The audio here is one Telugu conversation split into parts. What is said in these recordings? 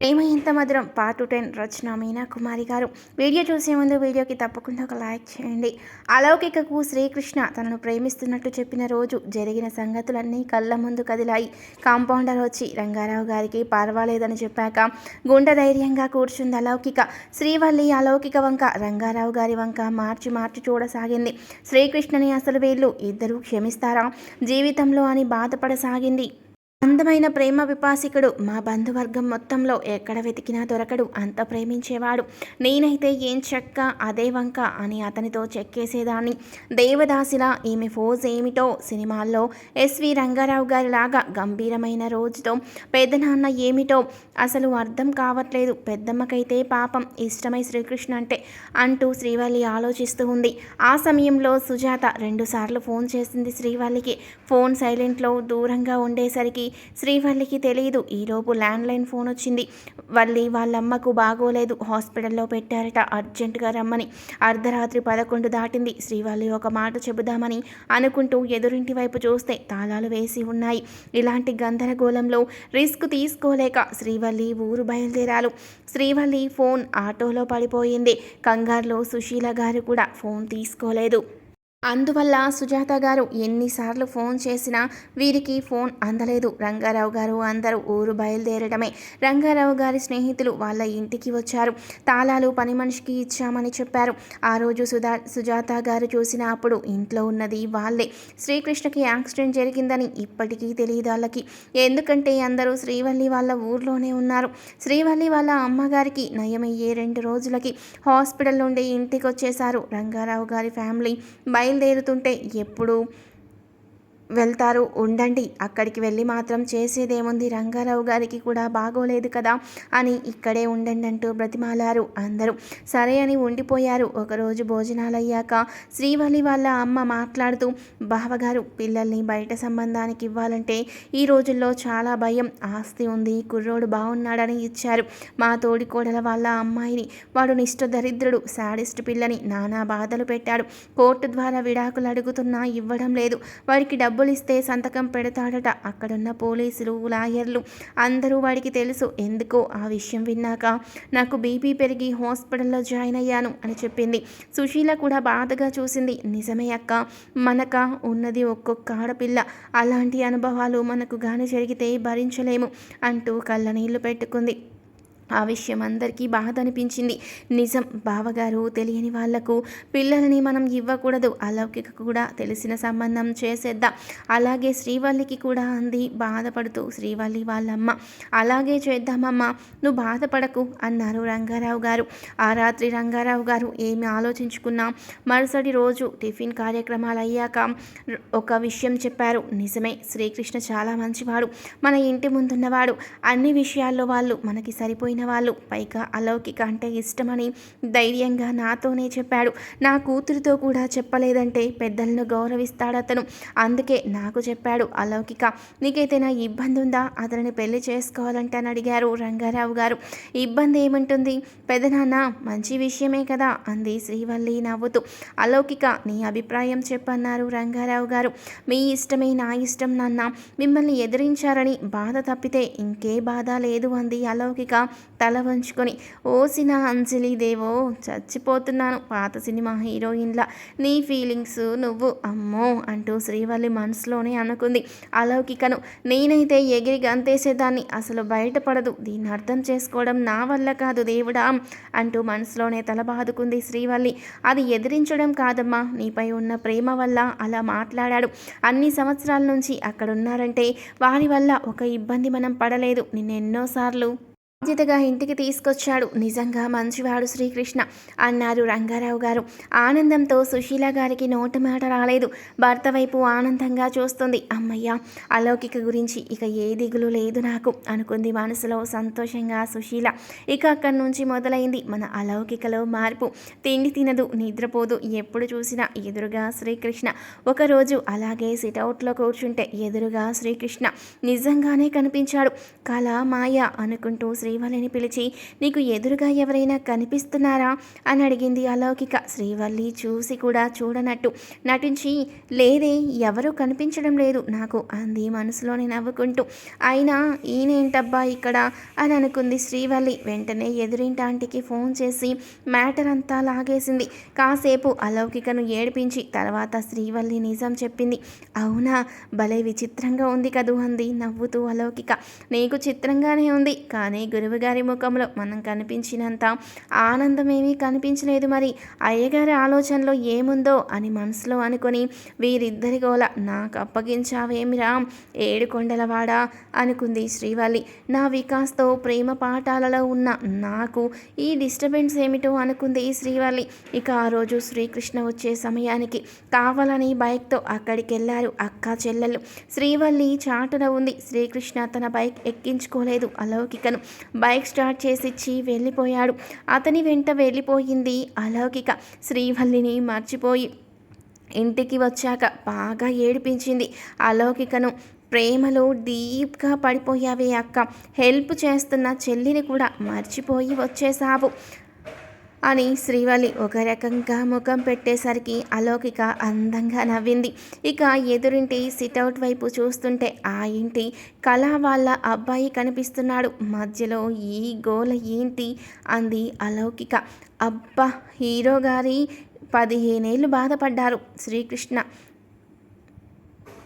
ప్రేమ ఇంత మధురం? Part ten Rachana Meena Kumari garu. Video చూసే ముందు వీడియోకి తప్పకుండా ఒక లైక్ చేయండి. అలౌకికకు శ్రీకృష్ణ తనను ప్రేమిస్తున్నట్టు చెప్పిన రోజు జరిగిన సంగతులన్నీ కళ్ళ ముందు కదిలాయి. కాంపౌండర్ వచ్చి రంగారావు గారికి పర్వాలేదని చెప్పాక గుండె ధైర్యంగా కూర్చుంది అలౌకిక. శ్రీవల్లి అలౌకిక వంక రంగారావు గారి వంక మార్చి మార్చి చూడసాగింది. శ్రీకృష్ణని అసలు వీళ్ళు ఇద్దరూ క్షమిస్తారా? జీవితంలో అని బాధపడసాగింది. అందమైన ప్రేమ విపాసికుడు. మా బంధువర్గం మొత్తంలో ఎక్కడ వెతికినా దొరకడు. అంత ప్రేమించేవాడు. నేనైతే ఏం చెక్క అదే వంక అని అతనితో చెక్కేసేదాన్ని. దేవదాసిలా ఈమె ఫోజ్ ఏమిటో సినిమాల్లో ఎస్వి రంగారావు గారి లాగా గంభీరమైన రోజుతో. పెద్దనాన్న ఏమిటో అసలు అర్థం కావట్లేదు. పెద్దమ్మకైతే పాపం ఇష్టమై శ్రీకృష్ణ అంటే అంటూ శ్రీవల్లి ఆలోచిస్తూ ఉంది. ఆ సమయంలో సుజాత రెండుసార్లు ఫోన్ చేసింది శ్రీవల్లికి. ఫోన్ సైలెంట్లో దూరంగా ఉండేసరికి శ్రీవల్లికి తెలియదు. ఈలోపు ల్యాండ్లైన్ ఫోన్ వచ్చింది. వల్లి వాళ్ళమ్మకు బాగోలేదు. హాస్పిటల్లో పెట్టారట. అర్జెంటుగా రమ్మని. అర్ధరాత్రి పదకొండు దాటింది. శ్రీవల్లి ఒక మాట చెబుదామని అనుకుంటూ ఎదురింటి వైపు చూస్తే తాళాలు వేసి ఉన్నాయి. ఇలాంటి గందరగోళంలో రిస్క్ తీసుకోలేక శ్రీవల్లి ఊరు బయలుదేరాలు. శ్రీవల్లి ఫోన్ ఆటోలో పడిపోయింది. కంగారులో సుశీల గారు కూడా ఫోన్ తీసుకోలేదు. అందువల్ల సుజాత గారు ఎన్నిసార్లు ఫోన్ చేసినా వీరికి ఫోన్ అందలేదు. రంగారావు గారు అందరూ ఊరు బయలుదేరడమే. రంగారావు గారి స్నేహితులు వాళ్ళ ఇంటికి వచ్చారు. తాళాలు పని మనిషికి ఇచ్చామని చెప్పారు. ఆ రోజు సుధా సుజాత గారు చూసిన అప్పుడు ఇంట్లో ఉన్నది వాళ్ళే. శ్రీకృష్ణకి యాక్సిడెంట్ జరిగిందని ఇప్పటికీ తెలియదు వాళ్ళకి. ఎందుకంటే అందరూ శ్రీవల్లి వాళ్ళ ఊర్లోనే ఉన్నారు. శ్రీవల్లి వాళ్ళ అమ్మగారికి నయమయ్యే రెండు రోజులకి హాస్పిటల్ నుండి ఇంటికి వచ్చేశారు రంగారావు గారి ఫ్యామిలీ. బయలుదేరుతుంటే ఎప్పుడు వెళ్తారు. ఉండండి అక్కడికి వెళ్ళి మాత్రం చేసేదేముంది? రంగారావు గారికి కూడా బాగోలేదు కదా? అని ఇక్కడే ఉండండి అంటూ బ్రతిమాలారు అందరూ. సరే అని ఉండిపోయారు. ఒకరోజు భోజనాలు అయ్యాక శ్రీవల్లి వాళ్ళ అమ్మ మాట్లాడుతూ బావగారు పిల్లల్ని బయట సంబంధానికి ఇవ్వాలంటే ఈ రోజుల్లో చాలా భయం. ఆస్తి ఉంది కుర్రోడు బాగున్నాడని ఇచ్చారు మా తోడి కోడల వాళ్ళ అమ్మాయిని. వాడు నిష్ఠ దరిద్రుడు శాడిస్ట్ పిల్లని నానా బాధలు పెట్టాడు. కోర్టు ద్వారా విడాకులు అడుగుతున్నా ఇవ్వడం లేదు. వాడికి డబ్బు డబ్బులిస్తే సంతకం పెడతాడట. అక్కడున్న పోలీసులు లాయర్లు అందరూ వాడికి తెలుసు. ఎందుకో ఆ విషయం విన్నాక నాకు బీపీ పెరిగి హాస్పిటల్లో జాయిన్ అయ్యాను అని చెప్పింది. సుశీల కూడా బాధగా చూసింది. నిజమే అక్క మనక ఉన్నది ఒక్కొక్క ఆడపిల్ల. అలాంటి అనుభవాలు మనకు గాని జరిగితే భరించలేము అంటూ కళ్ళ నీళ్ళు పెట్టుకుంది. ఆ విషయం అందరికీ బాధ అనిపించింది నిజం బావగారు తెలియని వాళ్ళకు పిల్లలని మనం ఇవ్వకూడదు. అలౌకిక కూడా తెలిసిన సంబంధం చేసేద్దాం. అలాగే శ్రీవల్లికి కూడా అంది బాధపడుతూ శ్రీవల్లి వాళ్ళమ్మ అలాగే చేద్దామమ్మా నువ్వు బాధపడకు అన్నారు రంగారావు గారు. ఆ రాత్రి రంగారావు గారు ఏమి ఆలోచించుకున్నా మరుసటి రోజు టిఫిన్ కార్యక్రమాలు అయ్యాక ఒక విషయం చెప్పారు. నిజమే శ్రీకృష్ణ చాలా మంచివాడు. మన ఇంటి ముందున్నవాడు. అన్ని విషయాల్లో వాళ్ళు మనకి సరిపోయిన అయిన వాళ్ళు. పైగా అలౌకిక అంటే ఇష్టమని ధైర్యంగా నాతోనే చెప్పాడు. నా కూతురితో కూడా చెప్పలేదంటే పెద్దలను గౌరవిస్తాడతను అందుకే నాకు చెప్పాడు అలౌకిక. నీకైతేనా ఇబ్బంది ఉందా? అతనిని పెళ్ళి చేసుకోవాలంటే అని అడిగారు రంగారావు గారు. ఇబ్బంది ఏముంటుంది? పెదనాన్న మంచి విషయమే కదా అంది శ్రీవల్లి నవ్వుతూ. అలౌకిక నీ అభిప్రాయం చెప్పన్నారు రంగారావు గారు. మీ ఇష్టమే నా ఇష్టం నాన్న. మిమ్మల్ని ఎదిరించారని బాధ తప్పితే ఇంకే బాధ లేదు అంది అలౌకిక. తల వంచుకొని ఓసిన అంజలి దేవో చచ్చిపోతున్నాను. పాత సినిమా హీరోయిన్లా నీ ఫీలింగ్స్ నువ్వు అమ్మో అంటూ శ్రీవల్లి మనసులోనే అనుకుంది. అలౌకికను నేనైతే ఎగిరి గంతేసేదాన్ని. అసలు బయటపడదు. దీన్ని అర్థం చేసుకోవడం నా వల్ల కాదు దేవుడా అంటూ మనసులోనే తల బాదుకుంది శ్రీవల్లి. అది ఎదిరించడం కాదమ్మా. నీపై ఉన్న ప్రేమ వల్ల అలా మాట్లాడాడు. అన్ని సంవత్సరాల నుంచి అక్కడున్నారంటే వారి వల్ల ఒక ఇబ్బంది మనం పడలేదు. నిన్నెన్నోసార్లు బాధ్యతగా ఇంటికి తీసుకొచ్చాడు. నిజంగా మంచివాడు శ్రీకృష్ణ. అన్నారు రంగారావు గారు. ఆనందంతో సుశీల గారికి నోటి మాట రాలేదు. భర్త వైపు ఆనందంగా చూస్తుంది. అమ్మయ్య అలౌకిక గురించి ఇక ఏ దిగులు లేదు నాకు అనుకుంది మనసులో సంతోషంగా సుశీల. ఇక అక్కడి నుంచి మొదలైంది మన అలౌకికలో మార్పు. తిండి తినదు నిద్రపోదు ఎప్పుడు చూసినా ఎదురుగా శ్రీకృష్ణ. ఒకరోజు అలాగే సిట్అవుట్లో కూర్చుంటే ఎదురుగా శ్రీకృష్ణ. నిజంగానే కనిపించాడు. కళ మాయ అనుకుంటూ శ్రీ శ్రీవల్లిని పిలిచి నీకు ఎదురుగా ఎవరైనా కనిపిస్తున్నారా? అని అడిగింది అలౌకిక. శ్రీవల్లి చూసి కూడా చూడనట్టు. నటించి లేదే ఎవరూ కనిపించడం లేదు నాకు అంది మనసులోనే నవ్వుకుంటూ. అయినా ఈయనేంటబ్బా ఇక్కడ? అని అనుకుంది శ్రీవల్లి. వెంటనే ఎదురింటాంటికి ఫోన్ చేసి మ్యాటర్ అంతా లాగేసింది. కాసేపు అలౌకికను ఏడిపించి తర్వాత శ్రీవల్లి నిజం చెప్పింది. అవునా భలే విచిత్రంగా ఉంది కదూ అంది నవ్వుతూ అలౌకిక. నీకు చిత్రంగానే ఉంది కానీ గురువుగారి ముఖంలో మనం కనిపించినంత ఆనందమేమీ కనిపించలేదు మరి. అయ్యగారి ఆలోచనలో ఏముందో అని మనసులో అనుకొని వీరిద్దరి గోల నాకు అప్పగించావేమిరా? ఏడుకొండలవాడా అనుకుంది శ్రీవల్లి. నా వికాస్తో ప్రేమ పాఠాలలో ఉన్న నాకు ఈ డిస్టర్బెన్స్ ఏమిటో అనుకుంది శ్రీవల్లి. ఇక ఆ రోజు శ్రీకృష్ణ వచ్చే సమయానికి కావాలని బైక్తో అక్కడికి వెళ్ళారు అక్క చెల్లెలు. శ్రీవల్లి చాటున ఉంది. శ్రీకృష్ణ తన బైక్ ఎక్కించుకోలేదు అలౌకికను. బైక్ స్టార్ట్ చేసిచ్చి వెళ్ళిపోయాడు. అతని వెంట వెళ్ళిపోయింది అలౌకిక. శ్రీవల్లిని మర్చిపోయి ఇంటికి వచ్చాక బాగా ఏడిపించింది అలౌకికను. ప్రేమలో డీప్గా పడిపోయావే అక్క. హెల్ప్ చేస్తున్న చెల్లిని కూడా మర్చిపోయి వచ్చేసావు అని శ్రీవల్లి ఒక రకంగా ముఖం పెట్టేసరికి అలౌకిక అందంగా నవ్వింది. ఇక ఎదురింటి సిట్అవుట్ వైపు చూస్తుంటే ఆ ఇంటి కళ వాళ్ళ అబ్బాయి కనిపిస్తున్నాడు. మధ్యలో ఈ గోల ఏంటి? అంది అలౌకిక. అబ్బా హీరో గారి పదిహేనేళ్ళు బాధపడ్డారు శ్రీకృష్ణ.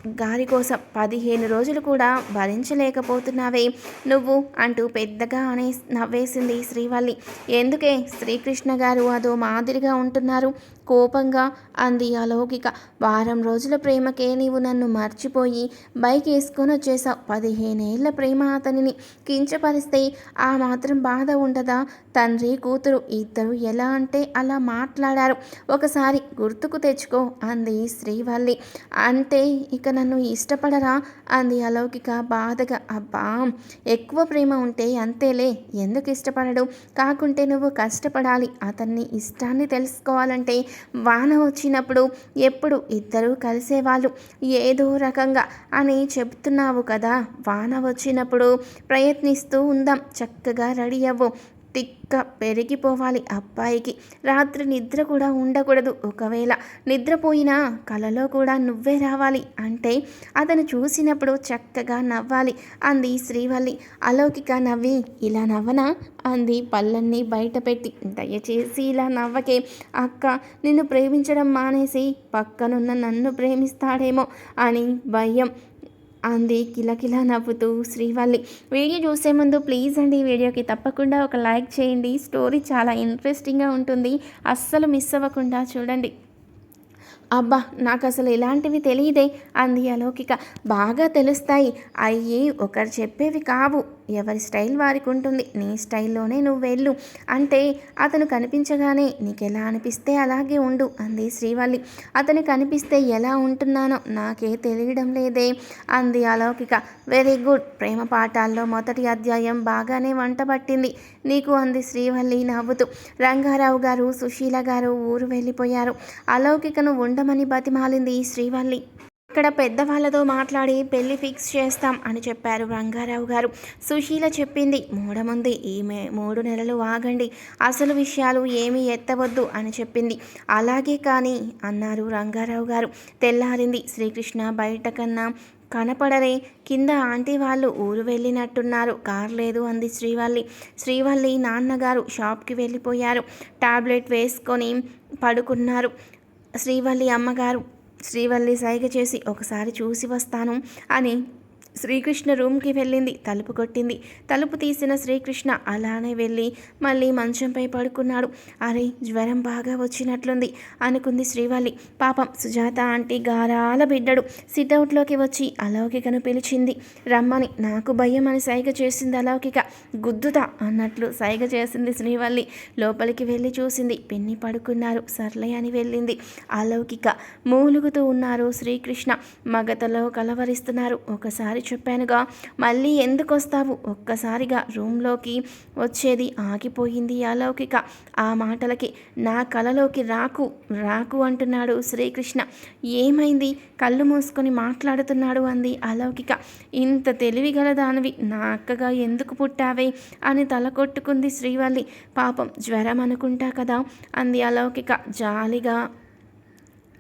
గారి కోసం పదిహేను రోజులు కూడా భరించలేకపోతున్నావే. నువ్వు అంటూ పెద్దగా అనే నవ్వేసింది శ్రీవల్లి. ఎందుకే శ్రీకృష్ణ గారు అదో మాదిరిగా ఉంటున్నారు? కోపంగా అంది అలౌకిక. వారం రోజుల ప్రేమకే నీవు నన్ను మర్చిపోయి బైక్ వేసుకొని వచ్చేసావు పదిహేనేళ్ళ ప్రేమ అతనిని కించపరిస్తే ఆ మాత్రం బాధ ఉండదా? తండ్రి కూతురు ఇద్దరు ఎలా అంటే అలా మాట్లాడారు. ఒకసారి గుర్తుకు తెచ్చుకో అంది శ్రీవల్లి. అంటే ఇక నన్ను ఇష్టపడరా? అంది అలౌకిక బాధగా. అబ్బా ఎక్కువ ప్రేమ ఉంటే అంతేలే ఎందుకు ఇష్టపడడు? కాకుంటే నువ్వు కష్టపడాలి. అతన్ని ఇష్టాన్ని తెలుసుకోవాలంటే వాన వచ్చినప్పుడు ఎప్పుడు ఇద్దరూ కలిసేవాళ్ళు. ఏదో రకంగా అని చెప్తున్నావు కదా వాన వచ్చినప్పుడు ప్రయత్నిస్తూ ఉందాం. చక్కగా రెడీ అవ్వు. తిక్క పెరిగిపోవాలి అబ్బాయికి. రాత్రి నిద్ర కూడా ఉండకూడదు. ఒకవేళ నిద్రపోయినా కలలో కూడా నువ్వే రావాలి అంటే అతను చూసినప్పుడు చక్కగా నవ్వాలి. అంది శ్రీవల్లి. అలౌకిక నవ్వి ఇలా నవ్వనా? అంది పళ్ళన్నీ బయట పెట్టి దయచేసి ఇలా నవ్వకే. అక్క నిన్ను ప్రేమించడం మానేసి పక్కనున్న నన్ను ప్రేమిస్తాడేమో అని భయం. అంది కిలకిల నవ్వుతూ శ్రీవల్లి. వీడియో చూసే ముందు ప్లీజ్ అండి వీడియోకి తప్పకుండా ఒక లైక్ చేయండి. స్టోరీ చాలా ఇంట్రెస్టింగ్గా ఉంటుంది. అస్సలు మిస్ అవ్వకుండా చూడండి. అబ్బా నాకు అసలు ఇలాంటివి తెలియదే అంది అలౌకిక. బాగా తెలుస్తాయి. అయ్యి ఒకరు చెప్పేవి కావు. ఎవరి స్టైల్ వారికి ఉంటుంది నీ స్టైల్లోనే నువ్వు వెళ్ళు. అంటే అతను కనిపించగానే నీకు ఎలా అనిపిస్తే అలాగే ఉండు అంది శ్రీవల్లి. అతను కనిపిస్తే ఎలా ఉంటున్నానో నాకే తెలియడం లేదే అంది అలౌకిక. Very good. ప్రేమ పాఠాల్లో మొదటి అధ్యాయం బాగానే వంట పట్టింది. నీకు అంది శ్రీవల్లి నవ్వుతూ. రంగారావు గారు సుశీల గారు ఊరు వెళ్ళిపోయారు. అలౌకికను ఉండమని బతిమాలింది శ్రీవల్లి. ఇక్కడ పెద్దవాళ్ళతో మాట్లాడి పెళ్ళి ఫిక్స్ చేస్తాం అని చెప్పారు రంగారావు గారు. సుశీల చెప్పింది మూడముంది ఈమె మూడు నెలలు ఆగండి అసలు విషయాలు ఏమీ ఎత్తవద్దు అని చెప్పింది. అలాగే కానీ అన్నారు రంగారావు గారు. తెల్లారింది శ్రీకృష్ణ బయట కన్నా కనపడరే కింద ఆంటీ వాళ్ళు ఊరు వెళ్ళినట్టున్నారు కార్ లేదు అంది శ్రీవల్లి. శ్రీవల్లి నాన్నగారు షాప్కి వెళ్ళిపోయారు. టాబ్లెట్ వేసుకొని పడుకున్నారు. శ్రీవల్లి అమ్మగారు శ్రీవల్లి సైగ చేసి ఒకసారి చూసి వస్తాను అని శ్రీకృష్ణ రూమ్కి వెళ్ళింది. తలుపు కొట్టింది. తలుపు తీసిన శ్రీకృష్ణ అలానే వెళ్ళి మళ్ళీ మంచంపై పడుకున్నాడు. అరే జ్వరం బాగా వచ్చినట్లుంది అనుకుంది శ్రీవల్లి. పాపం సుజాత ఆంటీ గారాల బిడ్డడు. సిట్అవుట్లోకి వచ్చి అలౌకికను పిలిచింది. రమ్మని నాకు భయం అని సైగ చేసింది అలౌకిక. గుద్దుతా అన్నట్లు సైగ చేసింది శ్రీవల్లి. లోపలికి వెళ్ళి చూసింది. పిన్ని పడుకున్నారు. సర్లే అని వెళ్ళింది. అలౌకిక మూలుగుతూ ఉన్నారు శ్రీకృష్ణ. మగతలో కలవరిస్తున్నారు. ఒకసారి ఒకసారి చెప్పానుగా. మళ్ళీ ఎందుకు వస్తావు ఒక్కసారిగా రూమ్లోకి వచ్చేది ఆగిపోయింది అలౌకిక. ఆ మాటలకి నా కలలోకి రాకు రాకు అంటున్నాడు శ్రీకృష్ణ. ఏమైంది? కళ్ళు మూసుకొని మాట్లాడుతున్నాడు అంది అలౌకిక. ఇంత తెలివి గల దానివి నా అక్కగా ఎందుకు పుట్టావే? అని తల కొట్టుకుంది శ్రీవల్లి. పాపం జ్వరం అనుకుంటా కదా అంది అలౌకిక జాలిగా.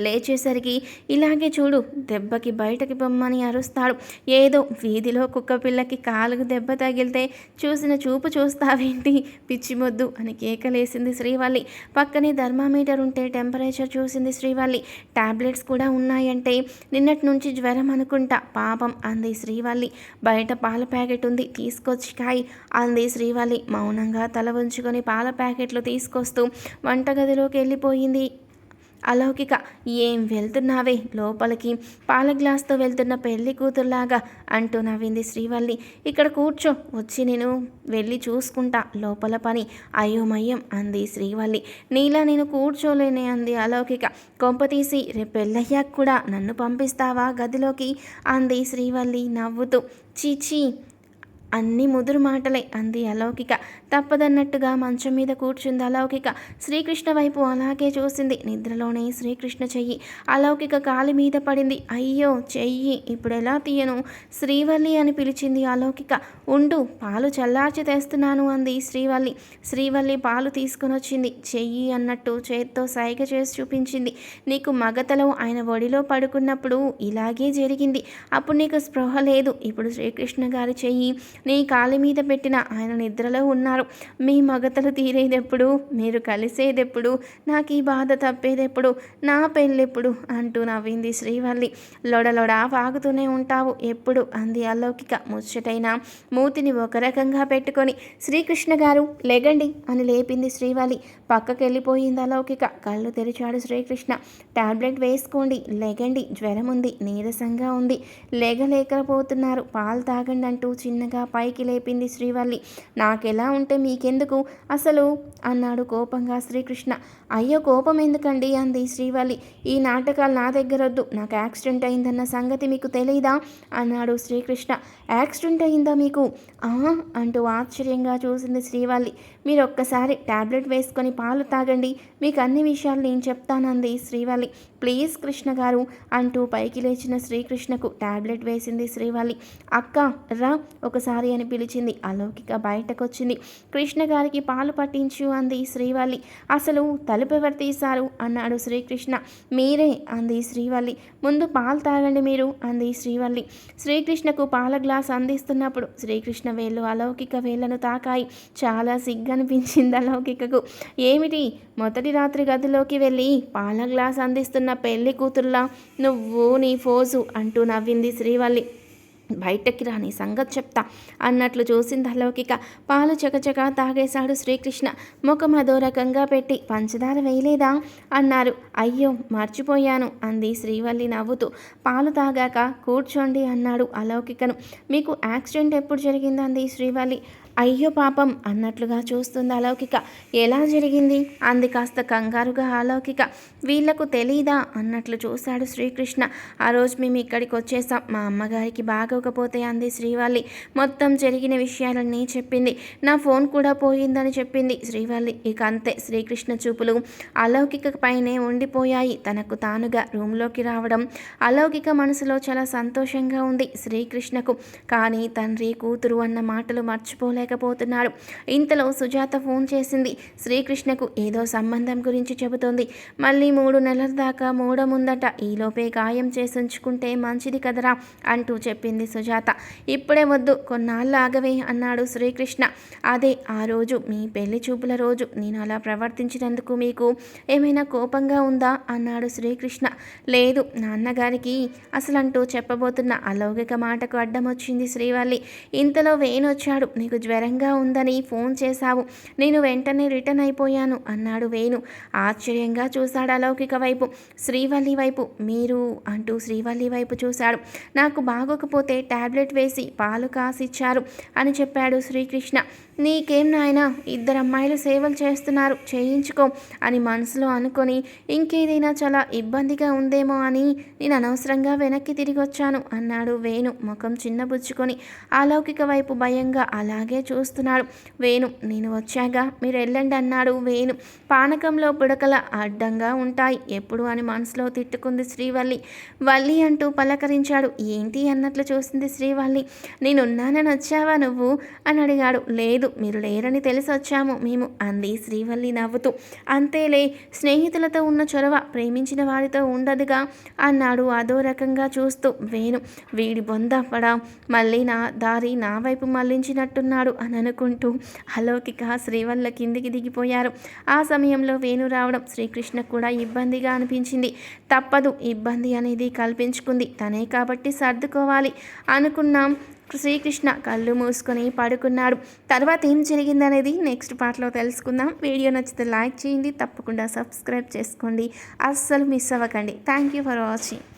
లేచేసరికి ఇలాగే చూడు దెబ్బకి బయటకి బొమ్మని అరుస్తాడు. ఏదో వీధిలో కుక్క పిల్లకి కాలుకు దెబ్బ తగిలితే చూసిన చూపు చూస్తావేంటి? పిచ్చిమొద్దు అని కేకలేసింది శ్రీవల్లి. పక్కనే థర్మామీటర్ ఉంటే టెంపరేచర్ చూసింది శ్రీవల్లి. టాబ్లెట్స్ కూడా ఉన్నాయంటే నిన్నటి నుంచి జ్వరం అనుకుంటా పాపం అంది శ్రీవల్లి. బయట పాల ప్యాకెట్ ఉంది తీసుకొచ్చి కాయి అంది శ్రీవల్లి. మౌనంగా తల ఉంచుకొని పాల ప్యాకెట్లు తీసుకొస్తూ వంటగదిలోకి వెళ్ళిపోయింది. అలౌకిక. ఏం వెళ్తున్నావే? లోపలికి పాల గ్లాస్తో వెళ్తున్న పెళ్ళి కూతురులాగా అంటూ నవ్వింది శ్రీవల్లి. ఇక్కడ కూర్చో వచ్చి నేను వెళ్ళి చూసుకుంటా. లోపల పని అయోమయం అంది శ్రీవల్లి. నీలా నేను కూర్చోలేనే అంది అలౌకిక. కొంపతీసి రేపు పెళ్ళయ్యాక కూడా నన్ను పంపిస్తావా గదిలోకి? అంది శ్రీవల్లి నవ్వుతూ. చీచీ అన్ని ముదురు మాటలే అంది అలౌకిక. తప్పదన్నట్టుగా మంచం మీద కూర్చుంది అలౌకిక. శ్రీకృష్ణ వైపు అలాగే చూసింది. నిద్రలోనే శ్రీకృష్ణ చెయ్యి. అలౌకిక కాలి మీద పడింది. అయ్యో చెయ్యి. ఇప్పుడు ఎలా తీయను? శ్రీవల్లి అని పిలిచింది అలౌకిక. ఉండు పాలు చల్లార్చి తెస్తున్నాను అంది శ్రీవల్లి. శ్రీవల్లి పాలు తీసుకుని వచ్చింది చెయ్యి అన్నట్టు చేత్తో సైగ చేసి చూపించింది. నీకు మగతలో ఆయన ఒడిలో పడుకున్నప్పుడు ఇలాగే జరిగింది. అప్పుడు నీకు స్పృహ లేదు. ఇప్పుడు శ్రీకృష్ణ గారి చెయ్యి నీ కాలి మీద పెట్టిన ఆయన నిద్రలో ఉన్నారు. మీ మగతలు తీరేదెప్పుడు? మీరు కలిసేదెప్పుడు? నాకు ఈ బాధ తప్పేదెప్పుడు? నా పెళ్ళెప్పుడు? అంటూ నవ్వింది శ్రీవల్లి. లొడలొడ వాగుతూనే ఉంటావు. ఎప్పుడు? అంది అలౌకిక ముచ్చటైన మూతిని ఒక రకంగా పెట్టుకొని. శ్రీకృష్ణ గారు లెగండి అని లేపింది శ్రీవల్లి. పక్కకి వెళ్ళిపోయింది అలౌకిక. కళ్ళు తెరిచాడు శ్రీకృష్ణ. టాబ్లెట్ వేసుకోండి. లెగండి. జ్వరం ఉంది. నీరసంగా ఉంది. లెగలేకపోతున్నారు. పాలు తాగండి అంటూ చిన్నగా పైకి లేపింది శ్రీవల్లి. నాకెలా ఉంటే మీకెందుకు? అసలు అన్నాడు కోపంగా శ్రీకృష్ణ. అయ్యో కోపం ఎందుకండి? అంది శ్రీవల్లి. ఈ నాటకాలు నా దగ్గర వద్దు నాకు యాక్సిడెంట్ అయిందన్న సంగతి మీకు తెలియదా అన్నాడు శ్రీకృష్ణ. యాక్సిడెంట్ అయిందా మీకు? ఆ అంటూ ఆశ్చర్యంగా చూసింది శ్రీవల్లి. మీరు ఒక్కసారి టాబ్లెట్ వేసుకొని పాలు తాగండి. మీకు అన్ని విషయాలు నేను చెప్తానంది శ్రీవల్లి. ప్లీజ్ కృష్ణ గారు అంటూ పైకి లేచిన శ్రీకృష్ణకు టాబ్లెట్ వేసింది శ్రీవల్లి. అక్క రా ఒకసారి అని పిలిచింది. అలౌకిక బయటకొచ్చింది. కృష్ణ గారికి పాలు పట్టించు అంది శ్రీవల్లి. అసలు తలుపు ఎవరు తీశారు? అన్నాడు శ్రీకృష్ణ. మీరే అంది శ్రీవల్లి. ముందు పాలు తాగండి మీరు అంది శ్రీవల్లి. శ్రీకృష్ణకు పాల గ్లాస్ అందిస్తున్నప్పుడు శ్రీకృష్ణ వేళ్ళు అలౌకిక వేళ్ళను తాకాయి. చాలా సిగ్గనిపించింది అలౌకికకు ఏమిటి? మొదటి రాత్రి గదిలోకి వెళ్ళి పాల గ్లాస్ అందిస్తున్న పెళ్ళి కూతుర్లా నువ్వు నీ ఫోజు అంటూ నవ్వింది శ్రీవల్లి. బయటకి రాని సంగతి చెప్తా అన్నట్లు చూసింది అలౌకిక పాలు చకచక తాగేశాడు శ్రీకృష్ణ. ముఖం అదో రకంగా పెట్టి పంచదార వేయలేదా? అన్నారు. అయ్యో మర్చిపోయాను అంది శ్రీవల్లి నవ్వుతూ. పాలు తాగాక కూర్చోండి అన్నాడు అలౌకికను. మీకు యాక్సిడెంట్ ఎప్పుడు జరిగిందంది శ్రీవల్లి? అయ్యో పాపం అన్నట్లుగా చూస్తుంది అలౌకిక. ఎలా జరిగింది? అంది కాస్త కంగారుగా అలౌకిక. వీళ్ళకు తెలీదా? అన్నట్లు చూశాడు శ్రీకృష్ణ. ఆ రోజు మేము ఇక్కడికి వచ్చేసాం మా అమ్మగారికి బాగోకపోతే అంది శ్రీవల్లి. మొత్తం జరిగిన విషయాలన్నీ చెప్పింది. నా ఫోన్ కూడా పోయిందని చెప్పింది శ్రీవల్లి. ఇక అంతే శ్రీకృష్ణ చూపులు అలౌకిక పైనే ఉండిపోయాయి. తనకు తానుగా రూమ్లోకి రావడం అలౌకిక మనసులో చాలా సంతోషంగా ఉంది శ్రీకృష్ణకు. కానీ తండ్రి కూతురు అన్న మాటలు మర్చిపోలేక లేకపోతున్నాడు ఇంతలో సుజాత ఫోన్ చేసింది. శ్రీకృష్ణకు ఏదో సంబంధం గురించి చెబుతోంది. మళ్ళీ మూడు నెలల దాకా మూడముందట ఈలోపే గాయం చేసి ఉంచుకుంటే మంచిది కదరా అంటూ చెప్పింది సుజాత. ఇప్పుడే వద్దు కొన్నాళ్ళు ఆగవే అన్నాడు శ్రీకృష్ణ. అదే ఆ రోజు మీ పెళ్ళి చూపుల రోజు. నేను అలా ప్రవర్తించినందుకు మీకు ఏమైనా కోపంగా ఉందా? అన్నాడు శ్రీకృష్ణ. లేదు నాన్నగారికి అసలంటూ చెప్పబోతున్న అలౌకిక మాటకు అడ్డం వచ్చింది శ్రీవల్లి. ఇంతలో వేణొచ్చాడు. నీకు జ్వరంగా ఉందని ఫోన్ చేశావు. నేను వెంటనే రిటర్న్ అయిపోయాను అన్నాడు వేణు. ఆశ్చర్యంగా చూశాడు అలౌకిక వైపు. శ్రీవల్లి వైపు. మీరు అంటూ శ్రీవల్లి వైపు చూశాడు. నాకు బాగోకపోతే టాబ్లెట్ వేసి పాలు కాసిచ్చారు అని చెప్పాడు శ్రీకృష్ణ. నీకేం నాయనా? ఇద్దరు అమ్మాయిలు సేవలు చేస్తున్నారు. చేయించుకో అని మనసులో అనుకొని ఇంకేదైనా చాలా ఇబ్బందిగా ఉందేమో అని నేను అనవసరంగా వెనక్కి తిరిగి వచ్చాను అన్నాడు వేణు ముఖం చిన్నబుచ్చుకొని అలౌకిక వైపు భయంగా అలాగే చూస్తున్నాడు. వేణు నేను వచ్చాక మీరు వెళ్ళండి అన్నాడు వేణు. పానకంలో బుడకల అడ్డంగా ఉంటాయి. ఎప్పుడు అని మనసులో తిట్టుకుంది శ్రీవల్లి. వల్లి అంటూ పలకరించాడు. ఏంటి అన్నట్లు చూసింది శ్రీవల్లి. నేనున్నానని వచ్చావా నువ్వు? అని అడిగాడు. లేదు మీరు లేరని తెలిసి వచ్చాము మేము అంది శ్రీవల్లి నవ్వుతూ. అంతేలే స్నేహితులతో ఉన్న చొరవ ప్రేమించిన వారితో ఉండదుగా అన్నాడు అదో రకంగా చూస్తూ వేణు. వీడి బొందపడా మళ్ళీ నా దారి నా వైపు మళ్ళించినట్టున్నాడు అని అనుకుంటూ అలౌకిక శ్రీవల్ల కిందికి దిగిపోయారు. ఆ సమయంలో వేణు రావడం శ్రీకృష్ణ కూడా ఇబ్బందిగా అనిపించింది. తప్పదు ఇబ్బంది అనేది కల్పించుకుంది. తనే కాబట్టి సర్దుకోవాలి. అనుకున్నాం. శ్రీకృష్ణ కళ్ళు మూసుకొని పడుకున్నాడు. తర్వాత ఏం జరిగిందనేది నెక్స్ట్ పార్ట్లో తెలుసుకుందాం. వీడియో నచ్చితే లైక్ చేయండి. తప్పకుండా సబ్స్క్రైబ్ చేసుకోండి. అస్సలు మిస్ అవ్వకండి. Thank you for watching.